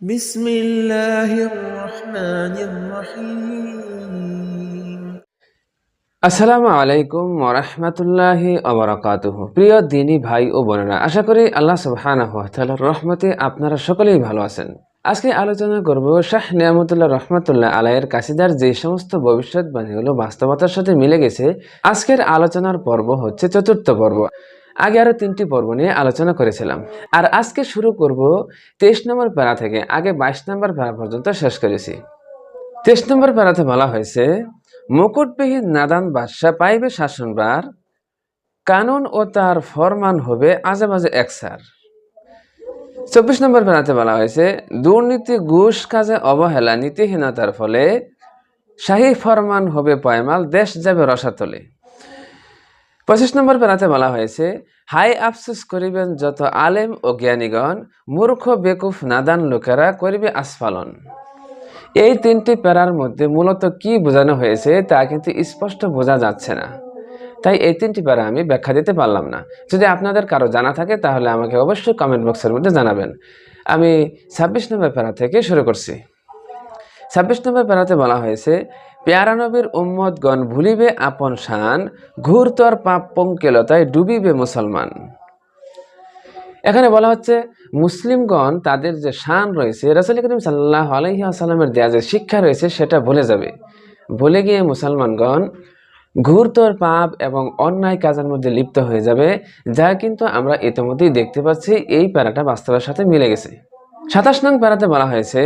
بسم الله الرحمن الرحيم আসসালামু আলাইকুম ওরহমতুল্লাহি অবরাকাতুহ প্রিয় দিনী ভাই ও বোনেরা আশা করি আল্লাহ সুবহানাহু ওয়া তাআলার রহমতে আপনারা সকলেই ভালো আছেন আজকে আলোচনা করব শাহ নিয়ামতুল্লাহ রহমতুল্লাহ আলাইয়ের কাসিদার যে সমস্ত ভবিষ্যৎবাণীগুলো বাস্তবতার সাথে মিলে গেছে আজকের আলোচনার পর্ব হচ্ছে চতুর্থ পর্ব আগে আরও তিনটি পর্ব নিয়ে আলোচনা করেছিলাম। আর আজকে শুরু করব তেইশ নম্বর প্যারা থেকে, আগে বাইশ নম্বর প্যারা পর্যন্ত শেষ করেছি। তেইশ নম্বর প্যারাতে বলা হয়েছে, মুকুটবিহীন নাদান বাদশাহ পাইবে শাসনবার কানুন ও তার ফরমান হবে আজে বাজে একসার চব্বিশ নম্বর প্যারাতে বলা হয়েছে, দুর্নীতি, ঘুষ, কাজে অবহেলা, নীতিহীনতার ফলে শাহী ফরমান হবে পয়মাল, দেশ যাবে রসাতলে। পঁচিশ নম্বর প্যারাতে বলা হয়েছে, হাই আফসোস করিবেন যত আলেম ও জ্ঞানীগণ, মূর্খ, বেকুফ, নাদান লোকেরা করিবে আস্ফালন। এই তিনটি প্যারার মধ্যে মূলত কি বোঝানো হয়েছে তা কিন্তু স্পষ্ট বোঝা যাচ্ছে না। তাই এই তিনটি প্যারা আমি ব্যাখ্যা দিতে পারলাম না। যদি আপনাদের কারও জানা থাকে তাহলে আমাকে অবশ্যই কমেন্ট বক্সের মধ্যে জানাবেন। আমি ছাব্বিশ নম্বর প্যারা থেকে শুরু করছি। ছাব্বিশ নম্বর প্যারাতে বলা হয়েছে পেয়ারা নবীর উম্মতগণ ভুলিবে আপন শান, ঘুরতর পাপ পঙ্কেলতায় ডুবিবে মুসলমান। এখানে বলা হচ্ছে, মুসলিমগণ তাদের যে শান রয়েছে, রাসুল করিম সাল্লাহ আলহি আসাল্লামের দেয়া যে শিক্ষা রয়েছে, সেটা ভুলে যাবে। ভুলে গিয়ে মুসলমানগণ ঘুরতর পাপ এবং অন্যায় কাজের মধ্যে লিপ্ত হয়ে যাবে, যা কিন্তু আমরা ইতিমধ্যেই দেখতে পাচ্ছি, এই প্যারাটা বাস্তবের সাথে মিলে গেছে। সাতাশ নং প্যারাতে বলা হয়েছে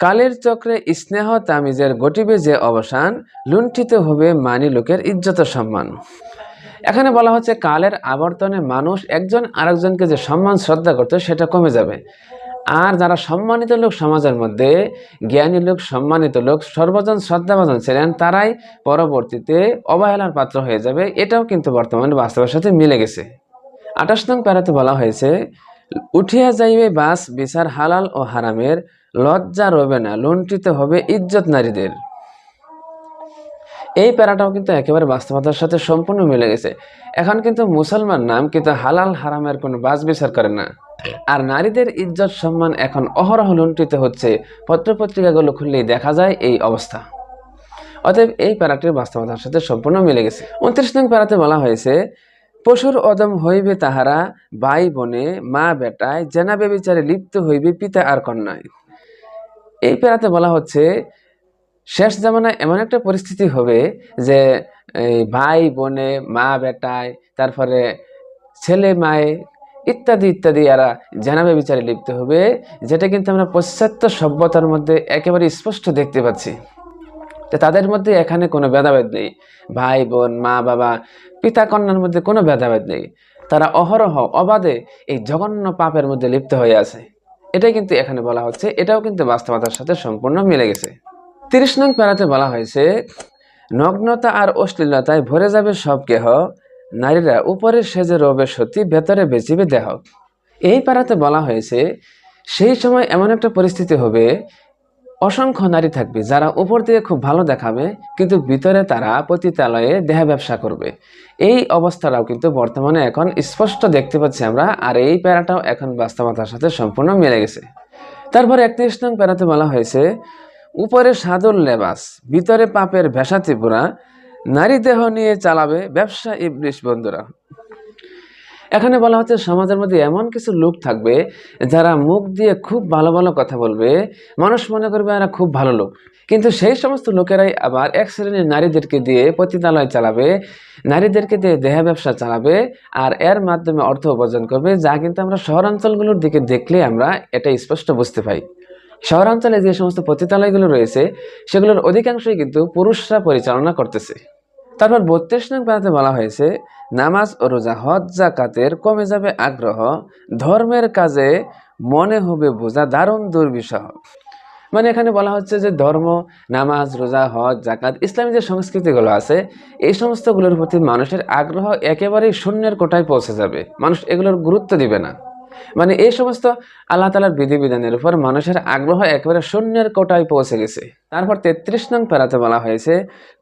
কালের চক্রে স্নেহ তামিজের গটিবে যে অবসান, লুণ্ঠিত হবে মানি লোকের ইজ্জত সম্মান। এখানে বলা হচ্ছে কালের আবর্তনে মানুষ একজন আরেকজনকে যে সম্মান, শ্রদ্ধা করতো সেটা কমে যাবে। আর যারা সম্মানিত লোক সমাজের মধ্যে, জ্ঞানী লোক, সম্মানিত লোক, সর্বজন শ্রদ্ধাভাজন ছিলেন, তারাই পরবর্তীতে অবহেলার পাত্র হয়ে যাবে। এটাও কিন্তু বর্তমানে বাস্তবের সাথে মিলে গেছে। আঠাশ নং প্যারাতে বলা হয়েছে, উঠিয়া যাইবে বাস বিচার হালাল ও হারামের লজ্জা রবে না, লুণ্ঠিত হবে ইজ্জত নারীদের। এই প্যারাটাও কিন্তু একেবারে বাস্তবতার সাথে সম্পূর্ণ মিলে গেছে। এখন কিন্তু মুসলমান নাম কিন্তু হালাল হারামের কোনো বাজ বিচার করে না। আর নারীদের ইজ্জত সম্মান এখন অহরহ লুণ্ঠিত হচ্ছে, পত্রপত্রিকাগুলো খুললেই দেখা যায় এই অবস্থা। অতএব এই প্যারাটির বাস্তবতার সাথে সম্পূর্ণ মিলে গেছে। উনত্রিশ নং প্যারাতে বলা হয়েছে, পশুর অদম হইবে তাহারা ভাই বোনে মা বেটায় জেনাবে বিচারে লিপ্ত হইবে পিতা আর কন্যায়। এই প্যারাতে বলা হচ্ছে, শেষ জামানায় এমন একটা পরিস্থিতি হবে যে ভাই বোনে, মা বেটায়, তারপরে ছেলে মায়ে ইত্যাদি ইত্যাদি এরা জানাবে বিচারে লিপ্ত হবে, যেটা কিন্তু আমরা পাশ্চাত্য সভ্যতার মধ্যে একেবারে স্পষ্ট দেখতে পাচ্ছি। যে তাদের মধ্যে এখানে কোনো ভেদাভেদ নেই। ভাই বোন, মা বাবা, পিতা কন্যার মধ্যে কোনো ভেদাভেদ নেই। তারা অহরহ অবাধে এই জঘন্য পাপের মধ্যে লিপ্ত হয়ে আছে। এটাই কিন্তু এখানে বলা হচ্ছে, এটাও কিন্তু বাস্তবতার সাথে সম্পূর্ণ মিলে গেছে। তিরিশ নং প্যারাতে বলা হয়েছে, নগ্নতা আর অশ্লীলতায় ভরে যাবে সব কেহ, নারীরা উপরে সেজে রবে সত্যি ভেতরে বেঁচিবে দেহ। এই পাড়াতে বলা হয়েছে, সেই সময় এমন একটা পরিস্থিতি হবে অসংখ্য নারী থাকবে যারা উপর দিয়ে খুব ভালো দেখাবে, কিন্তু ভিতরে তারা পতিতালয়ে দেহ ব্যবসা করবে। এই অবস্থাটাও কিন্তু বর্তমানে এখন স্পষ্ট দেখতে পাচ্ছি আমরা, আর এই প্যারাটাও এখন বাস্তবতার সাথে সম্পূর্ণ মিলে গেছে। তারপর একত্রিশ নং প্যারাতে বলা হয়েছে, উপরে সাদর লেবাস, ভিতরে পাপের ভেসা ত্রিপুরা, নারী দেহ নিয়ে চালাবে ব্যবসা ইবলিশ বন্ধুরা এখানে বলা হচ্ছে সমাজের মধ্যে এমন কিছু লোক থাকবে যারা মুখ দিয়ে খুব ভালো ভালো কথা বলবে, মানুষ মনে করবে এরা খুব ভালো লোক। কিন্তু সেই সমস্ত লোকেরাই আবার এক শ্রেণির নারীদেরকে দিয়ে পতিতালয় চালাবে, নারীদেরকে দিয়ে দেহ ব্যবসা চালাবে আর এর মাধ্যমে অর্থ উপার্জন করবে, যা কিন্তু আমরা শহরাঞ্চলগুলোর দিকে দেখলে আমরা এটা স্পষ্ট বুঝতে পাই। শহরাঞ্চলে যে সমস্ত পতিতালয়গুলো রয়েছে, সেগুলোর অধিকাংশই কিন্তু পুরুষরা পরিচালনা করতেছে। তারপর বত্রিশ নং পাড়াতে বলা হয়েছে, নামাজ ও রোজা, হজ জাকাতের কমে যাবে আগ্রহ, ধর্মের কাজে মনে হবে বোঝা দারুণ দুর্বিষহ। মানে এখানে বলা হচ্ছে যে ধর্ম, নামাজ, রোজা, হজ জাকাত ইসলামী যে সংস্কৃতিগুলো আছে, এই সমস্তগুলোর প্রতি মানুষের আগ্রহ একেবারেই শূন্যের কোটায় পৌঁছে যাবে। মানুষ এগুলোর গুরুত্ব দিবে না। মানে এই সমস্ত আল্লাহ তালার বিধিবিধানের উপর মানুষের আগ্রহ একেবারে শূন্যের কোটায় পৌঁছে গেছে। তারপর তেত্রিশ নং পেরাতে বলা হয়েছে,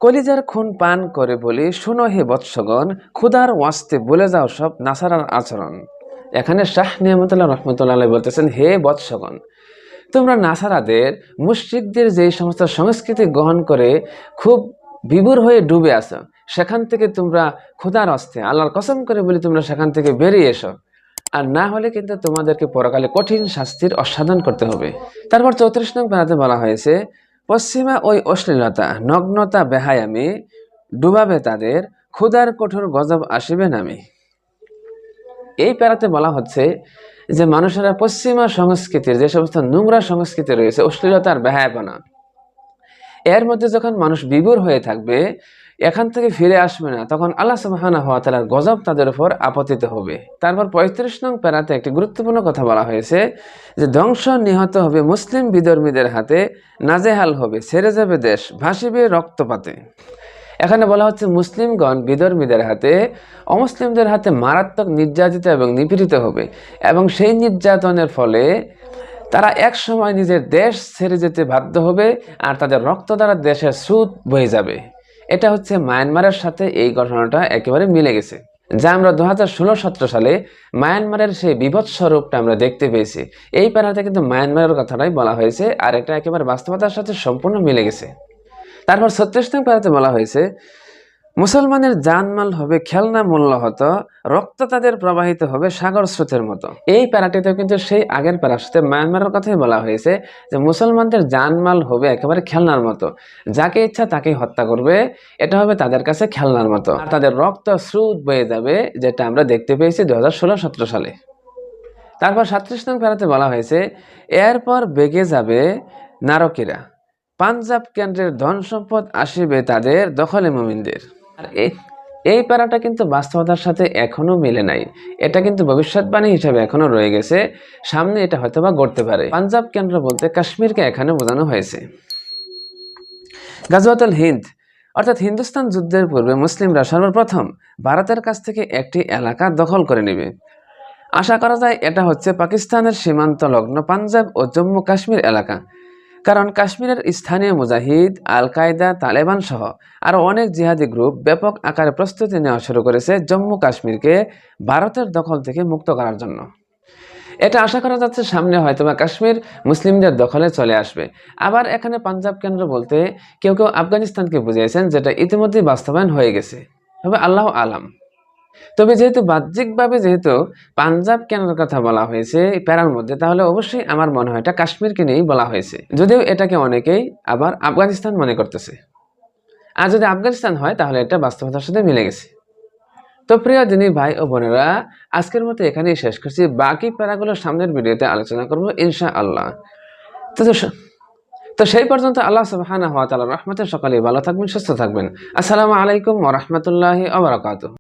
কলিজার খুন পান করে বলি শুনো হে বৎসগণ, ক্ষুধার ওয়াস্তে বলে যাও সব নাসারার আচরণ। এখানে শাহ নিয়ামতুল্লাহ রহমতুল্লাহ বলতেছেন, হে বৎসগণ, তোমরা নাসারাদের, মুশ্রিকদের যেই সমস্ত সংস্কৃতি গ্রহণ করে খুব বিভোর হয়ে ডুবে আছো, সেখান থেকে তোমরা ক্ষুধার অস্তে আল্লাহর কসম করে বলি তোমরা সেখান থেকে বেরিয়ে এসো। আর না হলে কিন্তু তোমাদেরকে পরকালে কঠিন শাস্তির অসাধন করতে হবে। তারপর চৌত্রিশ নং বেড়াতে বলা হয়েছে, পশ্চিমা ওই অশ্লীলতা, নগ্নতা বেহায়ামি ডুবাবে তাদের, ক্ষুধার কঠোর গজব আসিবে নামে। এই প্যারাতে বলা হচ্ছে যে মানুষেরা পশ্চিমা সংস্কৃতির, যে সমস্ত নোংরা সংস্কৃতি রয়েছে, অশ্লীলতার বেহায়াপনা, এর মধ্যে যখন মানুষ বিভোর হয়ে থাকবে এখান থেকে ফিরে আসবে না। তখন আল্লাহ সুবাহানা হওয়া তালার গজব তাদের উপর আপতিত হবে। তারপর পঁয়ত্রিশ নং প্যারাতে একটি গুরুত্বপূর্ণ কথা বলা হয়েছে যে, ধ্বংস নিহত হবে মুসলিম বিধর্মীদের হাতে, নাজেহাল হবে সেরে যাবে দেশ, ভাসিবে রক্তপাতে। এখানে বলা হচ্ছে মুসলিমগণ বিধর্মীদের হাতে, অমুসলিমদের হাতে মারাত্মক নির্যাতিত এবং নিপীড়িত হবে। এবং সেই নির্যাতনের ফলে তারা এক সময় নিজের দেশ ছেড়ে যেতে বাধ্য হবে, আর তাদের রক্ত দ্বারা দেশের স্রোত বয়ে যাবে। এটা হচ্ছে মায়ানমারের সাথে এই ঘটনাটা একেবারে মিলে গেছে, যা আমরা দু হাজার ষোলো সতেরো সালে মায়ানমারের সেই বিভৎস রূপটা আমরা দেখতে পেয়েছি। এই প্যারাতে কিন্তু মায়ানমারের কথাটাই বলা হয়েছে আর এটা একেবারে বাস্তবতার সাথে সম্পূর্ণ মিলে গেছে। তারপর ছত্রিশতম প্যারাতে বলা হয়েছে মুসলমানের জানমাল হবে খেলনা মূল্য হতো, রক্ত তাদের প্রবাহিত হবে সাগর স্রোতের মতো। এই প্যারাটিতেও কিন্তু সেই আগের প্যারার সাথে মায়ানমারের কথাই বলা হয়েছে যে মুসলমানদের জানমাল হবে একেবারে খেলনার মতো। যাকে ইচ্ছা তাকেই হত্যা করবে, এটা হবে তাদের কাছে খেলনার মতো। তাদের রক্ত স্রোত বয়ে যাবে, যেটা আমরা দেখতে পেয়েছি দু হাজার ষোলো সালে। তারপর সাতত্রিশ নং প্যারাতে বলা হয়েছে, এরপর বেগে যাবে নারকীরা। পাঞ্জাব কেন্দ্রের ধন সম্পদ আসিবে তাদের দখলে মুমিনদের। আর এই এই প্যারাটা কিন্তু বাস্তবতার সাথে এখনও মিলে নাই। এটা কিন্তু ভবিষ্যৎবাণী হিসাবে এখনও রয়ে গেছে। সামনে এটা হয়তোবা গড়তে পারে। পাঞ্জাব কেন্দ্র বলতে কাশ্মীরকে এখানে বোঝানো হয়েছে। গাজওয়াতুল হিন্দ, অর্থাৎ হিন্দুস্তান যুদ্ধের পূর্বে মুসলিমরা সর্বপ্রথম ভারতের কাছ থেকে একটি এলাকা দখল করে নেবে। আশা করা যায় এটা হচ্ছে পাকিস্তানের সীমান্ত লগ্ন পাঞ্জাব ও জম্মু কাশ্মীর এলাকা। কারণ কাশ্মীরের স্থানীয় মুজাহিদ আল কায়দা তালেবান সহ আরও অনেক জিহাদি গ্রুপ ব্যাপক আকারে প্রস্তুতি নেওয়া শুরু করেছে জম্মু কাশ্মীরকে ভারতের দখল থেকে মুক্ত করার জন্য। এটা আশা করা যাচ্ছে সামনে হয়তো বা কাশ্মীর মুসলিমদের দখলে চলে আসবে। আবার এখানে পাঞ্জাব কেন্দ্র বলতে কেউ কেউ আফগানিস্তানকে বুঝিয়েছেন, যেটা ইতিমধ্যেই বাস্তবায়ন হয়ে গেছে। তবে আল্লাহ আলাম। তবে যেহেতু বাহ্যিকভাবে যেহেতু পাঞ্জাব কেনার কথা বলা হয়েছে প্যারার মধ্যে, তাহলে অবশ্যই আমার মনে হয় এটা কাশ্মীরকে নিয়েই বলা হয়েছে। যদিও এটাকে অনেকেই আবার আফগানিস্তান মনে করতেছে। আর যদি আফগানিস্তান হয়, তাহলে এটা বাস্তবতার সাথে মিলে গেছে। তো প্রিয় দিনী ভাই ও বোনেরা, আজকের মতো এখানেই শেষ করছি। বাকি প্যারাগুলো সামনের ভিডিওতে আলোচনা করব ইনশা আল্লাহ তো তো সেই পর্যন্ত আল্লাহ সুবহানাহু ওয়া তাআলার রহমতের সকালে ভালো থাকবেন, সুস্থ থাকবেন। আসসালামু আলাইকুম ওয়া রাহমাতুল্লাহি ওয়া বারাকাতুহু।